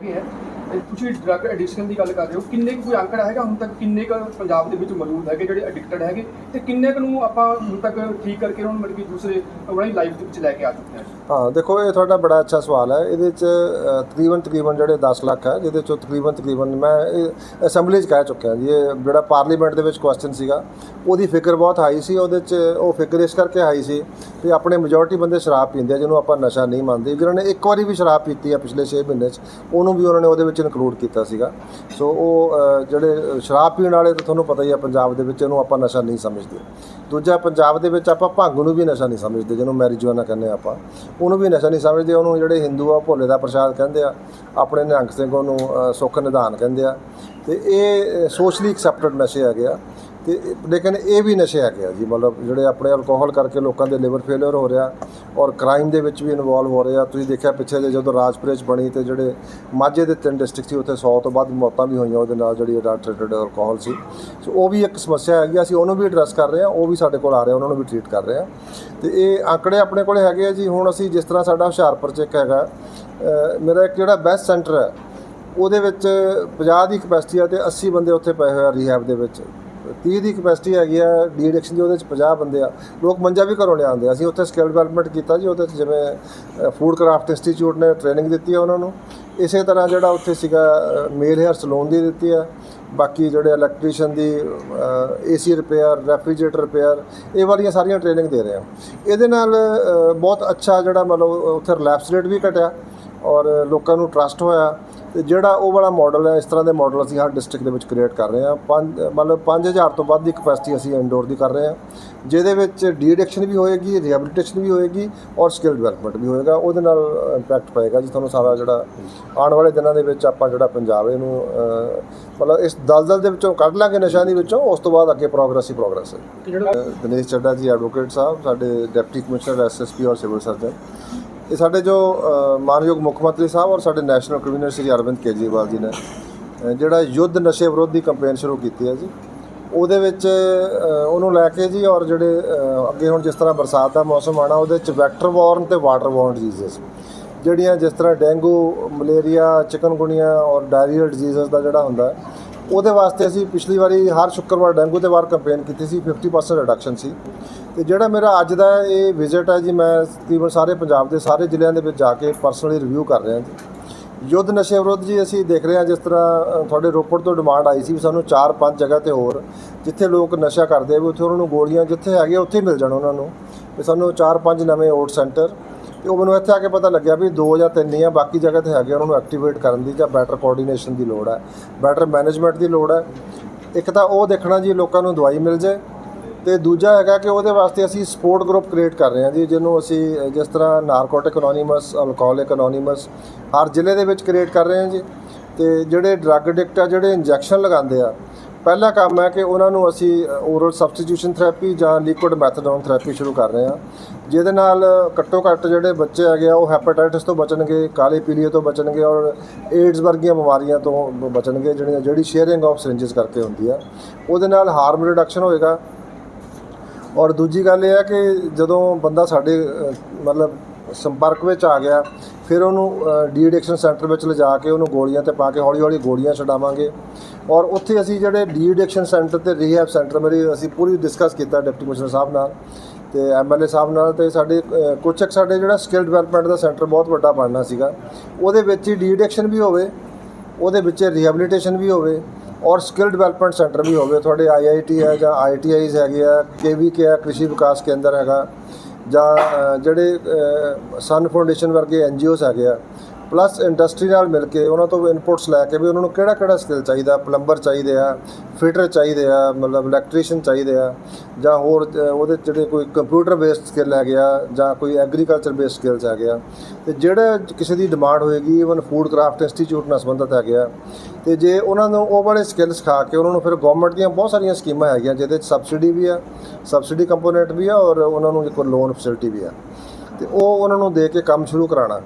ਵੀ ਹੈ। ਇਹ ਤੁਸੀਂ ਡਰੱਗ ਐਡਿਕਸ਼ਨ ਦੀ ਗੱਲ ਕਰ ਰਹੇ ਹੋ, ਕਿੰਨੇ ਕੁ ਕੋਈ ਅੰਕੜਾ ਹੈਗਾ ਹੁਣ ਤੱਕ, ਕਿੰਨੇ ਕੁ ਪੰਜਾਬ ਦੇ ਵਿੱਚ ਮੌਜੂਦ ਹੈਗੇ ਜਿਹੜੇ ਐਡਿਕਟਡ ਹੈਗੇ ਤੇ ਕਿੰਨੇ ਕੁ ਨੂੰ ਆਪਾਂ ਹੁਣ ਤੱਕ ਠੀਕ ਕਰਕੇ ਉਹਨਾਂ ਨੂੰ ਮਤਲਬ ਕਿ ਦੂਸਰੇ ਆਪਣੀ ਲਾਈਫ ਦੇ ਵਿੱਚ ਲੈ ਕੇ ਆ ਚੁੱਕੇ ਹਾਂ? ਹਾਂ, ਦੇਖੋ, ਇਹ ਤੁਹਾਡਾ ਬੜਾ ਅੱਛਾ ਸਵਾਲ ਹੈ। ਇਹਦੇ ਚ ਤਕਰੀਬਨ ਤਕਰੀਬਨ ਜਿਹੜੇ 10 ਲੱਖ ਹੈ, ਜਿਹਦੇ ਚੋਂ ਤਕਰੀਬਨ ਤਕਰੀਬਨ ਮੈਂ ਇਹ ਅਸੈਂਬਲੀ 'ਚ ਕਹਿ ਚੁੱਕਿਆ ਜੀ। ਇਹ ਜਿਹੜਾ ਪਾਰਲੀਮੈਂਟ ਦੇ ਵਿੱਚ ਕੁਐਸਚਨ ਸੀਗਾ, ਉਹਦੀ ਫਿਕਰ ਬਹੁਤ ਹਾਈ ਸੀ। ਉਹਦੇ 'ਚ ਉਹ ਫਿਕਰ ਇਸ ਕਰਕੇ ਹਾਈ ਸੀ ਕਿ ਆਪਣੇ ਮੈਜੋਰਟੀ ਬੰਦੇ ਸ਼ਰਾਬ ਪੀਂਦੇ ਆ, ਜਿਹਨੂੰ ਆਪਾਂ ਨਸ਼ਾ ਨਹੀਂ ਮੰਨਦੇ। ਜਿਹਨਾਂ ਨੇ ਇੱਕ ਵਾਰੀ ਵੀ ਸ਼ਰਾਬ ਪੀਤੀ ਆ ਪਿਛਲੇ 6 ਮਹੀਨੇ 'ਚ, ਉਹਨੂੰ ਵੀ ਉਹਨਾਂ ਨੇ ਉਹਦੇ ਵਿੱਚ ਇਨਕਲੂਡ ਕੀਤਾ ਸੀਗਾ। ਸੋ ਉਹ ਜਿਹੜੇ ਸ਼ਰਾਬ ਪੀਣ ਵਾਲੇ ਤਾਂ ਤੁਹਾਨੂੰ ਪਤਾ ਹੀ ਆ, ਪੰਜਾਬ ਦੇ ਵਿੱਚ ਇਹਨੂੰ ਆਪਾਂ ਨਸ਼ਾ ਨਹੀਂ ਸਮਝਦੇ। ਦੂਜਾ, ਪੰਜਾਬ ਦੇ ਵਿੱਚ ਆਪਾਂ ਭੰਗ ਨੂੰ ਵੀ ਨਸ਼ਾ ਨਹੀਂ ਸਮਝਦੇ, ਜਿਹਨੂੰ ਮੈਰੀਜੂਆਨਾ ਕਹਿੰਦੇ ਆ ਆਪਾਂ। ਉਹਨੂੰ ਵੀ ਨਸ਼ਾ ਨਹੀਂ ਸਮਝਦੇ, ਉਹਨੂੰ ਜਿਹੜੇ ਹਿੰਦੂ ਆ, ਭੋਲੇ ਦਾ ਪ੍ਰਸ਼ਾਦ ਕਹਿੰਦੇ ਆ, ਆਪਣੇ ਨਿਹੰਗ ਸਿੰਘ ਉਹਨੂੰ ਸੁੱਖ ਨਿਧਾਨ ਕਹਿੰਦੇ ਆ। ਤੇ ਇਹ ਸੋਸ਼ਲੀ ਐਕਸੈਪਟਡ ਨਸ਼ੇ ਹੈਗੇ ਆ। ਤੇ ਲੇਕਿਨ ਇਹ ਵੀ ਨਸ਼ੇ ਹੈਗੇ ਆ ਜੀ, ਮਤਲਬ ਜਿਹੜੇ ਆਪਣੇ ਅਲਕੋਹਲ ਕਰਕੇ ਲੋਕਾਂ ਦੇ ਲਿਵਰ ਫੇਲਿਅਰ ਹੋ ਰਿਹਾ ਔਰ ਕ੍ਰਾਈਮ ਦੇ ਵਿੱਚ ਵੀ ਇਨਵੋਲਵ ਹੋ ਰਿਹਾ ਤੁਸੀਂ ਦੇਖਿਆ ਪਿੱਛੇ ਜੇ ਜਦੋਂ ਰਾਜਪੁਰੇ 'ਚ ਬਣੀ ਤੇ ਜਿਹੜੇ ਮਾਝੇ ਦੇ ਤਿੰਨ ਡਿਸਟ੍ਰਿਕਟ ਸੀ, ਉੱਥੇ 100 ਤੋਂ ਵੱਧ ਮੌਤਾਂ ਵੀ ਹੋਈਆਂ, ਉਹਦੇ ਨਾਲ ਜਿਹੜੀ ਅਡਲਟਰੇਟਡ ਅਲਕੋਹਲ ਸੀ। ਸੋ ਉਹ ਵੀ ਇੱਕ ਸਮੱਸਿਆ ਹੈਗੀ ਅਸੀਂ ਉਹਨੂੰ ਵੀ ਐਡਰੈਸ ਕਰ ਰਹੇ ਹਾਂ ਉਹ ਵੀ ਸਾਡੇ ਕੋਲ ਆ ਰਹੇ ਉਹਨਾਂ ਨੂੰ ਵੀ ਟ੍ਰੀਟ ਕਰ ਰਹੇ ਹਾਂ ਤੇ ਇਹ ਆંકੜੇ ਆਪਣੇ ਕੋਲ ਹੈਗੇ ਆ ਜੀ, ਹੁਣ ਅਸੀਂ ਜਿਸ ਤਰ੍ਹਾਂ ਸਾਡਾ ਹੁਸ਼ਿਆਰਪੁਰ 'ਚ ਇੱਕ ਹੈਗਾ ਮੇਰਾ ਇੱਕ ਜਿਹੜਾ ਬੈਸਟ ਸੈਂਟਰ ਹੈ, ਉਹਦੇ ਵਿੱਚ 50 ਦੀ ਕਪੈਸਿਟੀ ਆ ਤੇ 80 ਬੰਦੇ ਉੱਥੇ ਪਏ ਹੋਏ ਆ ਰੀਹੈਬ ਦੇ ਵਿੱਚ। 30 ਦੀ ਕਪੈਸਿਟੀ ਹੈਗੀ ਆ ਡੀ ਐਡਿਕਸ਼ਨ ਦੀ ਉਹਦੇ 'ਚ 50 ਬੰਦੇ ਆ। ਲੋਕ ਮੰਜਾ ਵੀ ਘਰੋਂ ਲਿਆਉਂਦੇ ਆ। ਅਸੀਂ ਉੱਥੇ ਸਕਿੱਲ ਡਿਵੈਲਪਮੈਂਟ ਕੀਤਾ ਜੀ ਉਹਦੇ 'ਚ ਜਿਵੇਂ ਫੂਡ ਕਰਾਫਟ ਇੰਸਟੀਚਿਊਟ ਨੇ ਟ੍ਰੇਨਿੰਗ ਦਿੱਤੀ ਆ ਉਹਨਾਂ ਨੂੰ। ਇਸੇ ਤਰ੍ਹਾਂ ਜਿਹੜਾ ਉੱਥੇ ਸੀਗਾ ਮੇਲ ਹੇਅਰ ਸਲੂਨ ਦੀ ਦਿੱਤੀ ਆ। ਬਾਕੀ ਜਿਹੜੇ ਇਲੈਕਟ੍ਰੀਸ਼ੀਅਨ ਦੀ ਏਸੀ ਰਿਪੇਅਰ ਰੈਫਰੀਜਰੇਟਰ ਰਿਪੇਅਰ ਇਹ ਵਾਲੀਆਂ ਸਾਰੀਆਂ ਟ੍ਰੇਨਿੰਗ ਦੇ ਰਹੇ ਆ। ਇਹਦੇ ਨਾਲ ਅ, ਬਹੁਤ ਅੱਛਾ ਜਿਹੜਾ ਮਤਲਬ ਉੱਥੇ ਰਿਲੈਪਸ ਰੇਟ ਵੀ ਘਟਿਆ ਔਰ ਲੋਕਾਂ ਨੂੰ ਟਰਸਟ ਹੋਇਆ। ਤੇ ਜਿਹੜਾ ਉਹ ਵਾਲਾ ਮਾਡਲ ਹੈ ਇਸ ਤਰ੍ਹਾਂ ਦੇ ਮਾਡਲ ਅਸੀਂ ਹਰ ਡਿਸਟ੍ਰਿਕਟ ਦੇ ਵਿੱਚ ਕ੍ਰੀਏਟ ਕਰ ਰਹੇ ਹਾਂ। ਪੰਜ ਮਤਲਬ 5000 ਤੋਂ ਵੱਧ ਦੀ ਕਪੈਸਿਟੀ ਅਸੀਂ ਇਨਡੋਰ ਦੀ ਕਰ ਰਹੇ ਹਾਂ। ਜਿਹਦੇ ਵਿੱਚ ਡੀ ਐਡਿਕਸ਼ਨ ਵੀ ਹੋਏਗੀ ਰਿਹੈਬਿਲਿਟੇਸ਼ਨ ਵੀ ਹੋਏਗੀ ਔਰ ਸਕਿੱਲ ਡਿਵੈਲਪਮੈਂਟ ਵੀ ਹੋਏਗਾ। ਉਹਦੇ ਨਾਲ ਇੰਪੈਕਟ ਪਏਗਾ ਜੀ ਤੁਹਾਨੂੰ ਸਾਰਾ ਜਿਹੜਾ ਆਉਣ ਵਾਲੇ ਦਿਨਾਂ ਦੇ ਵਿੱਚ ਆਪਾਂ ਜਿਹੜਾ ਪੰਜਾਬ ਇਹਨੂੰ ਮਤਲਬ ਇਸ ਦਲਦਲ ਦੇ ਵਿੱਚੋਂ ਕੱਢ ਲਾਂਗੇ ਨਸ਼ਿਆਂ ਦੇ ਵਿੱਚੋਂ ਉਸ ਤੋਂ ਬਾਅਦ ਅੱਗੇ ਪ੍ਰੋਗਰੈਸ ਹੀ ਪ੍ਰੋਗਰੈਸ ਹੈ। ਦਿਨੇਸ਼ ਚੱਡਾ ਜੀ ਐਡਵੋਕੇਟ ਸਾਹਿਬ ਸਾਡੇ ਡਿਪਟੀ ਕਮਿਸ਼ਨਰ ਐਸਐਸਪੀ ਔਰ ਸਿਵਲ ਸਰਜਨ ਇਹ ਸਾਡੇ ਜੋ ਮਾਨਯੋਗ ਮੁੱਖ ਮੰਤਰੀ ਸਾਹਿਬ ਔਰ ਸਾਡੇ ਨੈਸ਼ਨਲ ਕਨਵੀਨਰ ਸ੍ਰੀ ਅਰਵਿੰਦ ਕੇਜਰੀਵਾਲ ਜੀ ਨੇ ਜਿਹੜਾ ਯੁੱਧ ਨਸ਼ੇ ਵਿਰੋਧੀ ਕੈਂਪੇਨ ਸ਼ੁਰੂ ਕੀਤੀ ਹੈ ਜੀ। ਉਹਦੇ ਵਿੱਚ ਉਹਨੂੰ ਲੈ ਕੇ ਜੀ ਔਰ ਜਿਹੜੇ ਅੱਗੇ ਹੁਣ ਜਿਸ ਤਰ੍ਹਾਂ ਬਰਸਾਤ ਦਾ ਮੌਸਮ ਆਣਾ ਉਹਦੇ ਵਿੱਚ ਵੈਕਟਰ ਵਾਰਨ ਤੇ ਵਾਟਰ ਵਾਰਨ ਡਿਜੀਜ਼ ਜਿਹੜੀਆਂ ਜਿਸ ਤਰ੍ਹਾਂ ਡੇਂਗੂ, ਮਲੇਰੀਆ, ਚਿਕਨਗੁਨੀਆ ਔਰ ਡਾਇਰੀਅਲ ਡਿਜੀਜ਼ ਦਾ ਜਿਹੜਾ ਹੁੰਦਾ ਉਹਦੇ ਵਾਸਤੇ ਅਸੀਂ ਪਿਛਲੀ ਵਾਰੀ ਹਰ ਸ਼ੁੱਕਰਵਾਰ ਡੈਂਗੂ ਦੇ ਵਾਰ ਕੈਂਪੇਨ ਕੀਤੀ ਸੀ 50% ਰਿਡਕਸ਼ਨ ਸੀ। ਤੇ ਜਿਹੜਾ ਮੇਰਾ ਅੱਜ ਦਾ ਇਹ ਵਿਜ਼ਿਟ ਹੈ ਜੀ, ਮੈਂ ਤਕਰੀਬਨ ਸਾਰੇ ਪੰਜਾਬ ਦੇ ਸਾਰੇ ਜ਼ਿਲ੍ਹਿਆਂ ਦੇ ਵਿੱਚ ਜਾ ਕੇ ਪਰਸਨਲੀ ਰਿਵਿਊ ਕਰ ਰਿਹਾ ਜੀ। ਯੁੱਧ ਨਸ਼ੇ ਵਿਰੁੱਧ ਜੀ ਅਸੀਂ ਦੇਖ ਰਹੇ ਹਾਂ ਜਿਸ ਤਰ੍ਹਾਂ ਤੁਹਾਡੇ ਰੋਪੜ ਤੋਂ ਡਿਮਾਂਡ ਆਈ ਸੀ ਵੀ ਸਾਨੂੰ 4-5 ਜਗ੍ਹਾ ਤੇ ਹੋਰ ਜਿੱਥੇ ਲੋਕ ਨਸ਼ਾ ਕਰਦੇ ਆ, ਵੀ ਉੱਥੇ ਉਹਨਾਂ ਨੂੰ ਗੋਲੀਆਂ ਜਿੱਥੇ ਹੈਗੇ ਉੱਥੇ ਹੀ ਮਿਲ ਜਾਣ ਉਹਨਾਂ ਨੂੰ। ਤੇ ਸਾਨੂੰ 4-5 ਨਵੇਂ ਓਟ ਸੈਂਟਰ ਤੇ ਉਹ ਮੈਨੂੰ ਇੱਥੇ ਆ ਕੇ ਪਤਾ ਲੱਗਿਆ ਵੀ ਦੋ ਜਾਂ ਤਿੰਨ ਹੀ ਆ, ਬਾਕੀ ਜਗ੍ਹਾ ਤੇ ਹੈਗੇ ਉਹਨਾਂ ਨੂੰ ਐਕਟੀਵੇਟ ਕਰਨ ਦੀ ਜਾਂ ਬੈਟਰ ਕੋਆਰਡੀਨੇਸ਼ਨ ਦੀ ਲੋੜ ਹੈ ਬੈਟਰ ਮੈਨੇਜਮੈਂਟ ਦੀ ਲੋੜ ਹੈ ਇੱਕ ਤਾਂ ਉਹ ਦੇਖਣਾ ਜੀ ਲੋਕਾਂ ਨੂੰ ਦਵਾਈ ਮਿਲ ਜਾਏ ਤੇ ਦੂਜਾ ਹੈਗਾ ਕਿ ਉਹਦੇ ਵਾਸਤੇ ਅਸੀਂ ਸਪੋਰਟ ਗਰੁੱਪ ਕ੍ਰੀਏਟ ਕਰ ਰਹੇ ਹਾਂ ਜੀ, ਜਿਹਨੂੰ ਅਸੀਂ ਜਿਸ ਤਰ੍ਹਾਂ ਨਾਰਕੋਟਿਕ ਅਨੋਨੀਮਸ ਅਲਕੋਹਲਿਕ ਅਨੋਨੀਮਸ ਹਰ ਜ਼ਿਲ੍ਹੇ ਦੇ ਵਿੱਚ ਕ੍ਰੀਏਟ ਕਰ ਰਹੇ ਹਾਂ ਜੀ। ਤੇ ਜਿਹੜੇ ਡਰੱਗ ਐਡਿਕਟ ਆ, ਜਿਹੜੇ ਇੰਜੈਕਸ਼ਨ ਲਗਾਉਂਦੇ ਆ ਪਹਿਲਾ ਕੰਮ ਹੈ ਕਿ ਉਹਨਾਂ ਨੂੰ ਅਸੀਂ ਓਰਲ ਸਬਸਟੀਟਿਊਸ਼ਨ ਥੈਰੇਪੀ ਜਾਂ ਲਿਕੁਇਡ ਮੈਥਡੋਨ ਥੈਰੇਪੀ ਸ਼ੁਰੂ ਕਰ ਰਹੇ ਹਾਂ। ਜਿਹਦੇ ਨਾਲ ਘੱਟੋ ਘੱਟ ਜਿਹੜੇ ਬੱਚੇ ਹੈਗੇ ਆ, ਉਹ ਹੈਪੇਟਾਈਟਸ ਤੋਂ ਬਚਣਗੇ, ਕਾਲੇ ਪੀਲੀਏ ਤੋਂ ਬਚਣਗੇ ਔਰ ਏਡਜ਼ ਵਰਗੀਆਂ ਬਿਮਾਰੀਆਂ ਤੋਂ ਬਚਣਗੇ, ਜਿਹੜੀਆਂ, ਜਿਹੜੀ ਸ਼ੇਅਰਿੰਗ ਆਫ ਸਿਰਿੰਜਸ ਕਰਕੇ ਹੁੰਦੀ ਆ। ਉਹਦੇ ਨਾਲ ਹਾਰਮ ਰਿਡਕਸ਼ਨ ਹੋਏਗਾ। ਔਰ ਦੂਜੀ ਗੱਲ ਇਹ ਹੈ ਕਿ ਜਦੋਂ ਬੰਦਾ ਸਾਡੇ ਮਤਲਬ ਸੰਪਰਕ ਵਿੱਚ ਆ ਗਿਆ, ਫਿਰ ਉਹਨੂੰ ਡੀ ਐਡਿਕਸ਼ਨ ਸੈਂਟਰ ਵਿੱਚ ਲਿਜਾ ਕੇ ਉਹਨੂੰ ਗੋਲੀਆਂ ਤੇ ਪਾ ਕੇ ਹੌਲੀ ਹੌਲੀ ਗੋਲੀਆਂ ਛਡਾਵਾਂਗੇ। ਔਰ ਉੱਥੇ ਅਸੀਂ ਜਿਹੜੇ ਡੀ ਐਡਿਕਸ਼ਨ ਸੈਂਟਰ ਤੇ ਰੀਹੈਬ ਸੈਂਟਰ ਮੇਰੀ ਅਸੀਂ ਪੂਰੀ ਡਿਸਕਸ ਕੀਤਾ ਡਿਪਟੀ ਕਮਿਸ਼ਨਰ ਸਾਹਿਬ ਨਾਲ ਤੇ ਐਮਐਲਏ ਸਾਹਿਬ ਨਾਲ ਤੇ ਸਾਡੇ ਅ, ਕੁਛ ਇੱਕ ਸਾਡੇ ਜਿਹੜਾ ਸਕਿੱਲ ਡਿਵੈਲਪਮੈਂਟ ਦਾ ਸੈਂਟਰ ਬਹੁਤ ਵੱਡਾ ਬਣਨਾ ਸੀਗਾ। ਉਹਦੇ ਵਿੱਚ ਹੀ ਡੀ ਐਡਿਕਸ਼ਨ ਵੀ ਹੋਵੇ ਉਹਦੇ ਵਿੱਚ ਰਿਹੈਬਿਲਿਟੇਸ਼ਨ ਵੀ ਹੋਵੇ ਔਰ ਸਕਿੱਲ ਡਿਵੈਲਪਮੈਂਟ ਸੈਂਟਰ ਵੀ ਹੋਵੇ। ਤੁਹਾਡੇ ਆਈਆਈਟੀ ਹੈ ਜਾਂ ਆਈਟੀਆਈਜ਼ ਹੈਗੇ ਆ ਕੇਵੀਕੇ ਹੈ ਕ੍ਰਿਸ਼ੀ ਵਿਕਾਸ ਕੇਂਦਰ ਹੈਗਾ ਜਾਂ ਜਿਹੜੇ ਸਨ ਫਾਊਂਡੇਸ਼ਨ ਵਰਗੇ ਐਨਜੀਓਸ ਹੈਗੇ ਆ ਪਲੱਸ ਇੰਡਸਟਰੀ ਨਾਲ ਮਿਲ ਕੇ ਉਹਨਾਂ ਤੋਂ ਇਨਪੁਟਸ ਲੈ ਕੇ ਵੀ ਉਹਨਾਂ ਨੂੰ ਕਿਹੜਾ ਕਿਹੜਾ ਸਕਿੱਲ ਚਾਹੀਦਾ ਪਲੰਬਰ ਚਾਹੀਦੇ ਆ ਫਿਟਰ ਚਾਹੀਦੇ ਆ, ਮਤਲਬ ਇਲੈਕਟ੍ਰੀਸ਼ੀਅਨ ਚਾਹੀਦੇ ਆ, ਜਾਂ ਹੋਰ ਉਹਦੇ 'ਚ ਜਿਹੜੇ ਕੋਈ ਕੰਪਿਊਟਰ ਬੇਸਡ ਸਕਿੱਲ ਹੈਗੇ ਆ, ਜਾਂ ਕੋਈ ਐਗਰੀਕਲਚਰ ਬੇਸਡ ਸਕਿੱਲਸ ਹੈਗੇ ਆ, ਤੇ ਜਿਹੜਾ ਕਿਸੇ ਦੀ ਡਿਮਾਂਡ ਹੋਏਗੀ ਇਵਨ ਫੂਡ ਕਰਾਫਟ ਇੰਸਟੀਚਿਊਟ ਨਾਲ ਸੰਬੰਧਿਤ ਹੈਗੇ ਆ, ਤੇ ਜੇ ਉਹਨਾਂ ਨੂੰ ਉਹ ਵਾਲੇ ਸਕਿੱਲ ਸਿਖਾ ਕੇ ਉਹਨਾਂ ਨੂੰ ਫਿਰ ਗਵਰਨਮੈਂਟ ਦੀਆਂ ਬਹੁਤ ਸਾਰੀਆਂ ਸਕੀਮਾਂ ਹੈਗੀਆਂ, ਜਿਹਦੇ 'ਚ ਸਬਸਿਡੀ ਵੀ ਆ ਸਬਸਿਡੀ ਕੰਪੋਨੈਂਟ ਵੀ ਆ, ਔਰ ਉਹਨਾਂ ਨੂੰ ਇੱਕ ਲੋਨ ਫੈਸਿਲਿਟੀ ਵੀ ਆ, ਤੇ ਉਹ ਉਹਨਾਂ ਨੂੰ ਦੇ ਕੇ ਕੰਮ ਸ਼ੁਰੂ ਕਰਾਉਣਾ।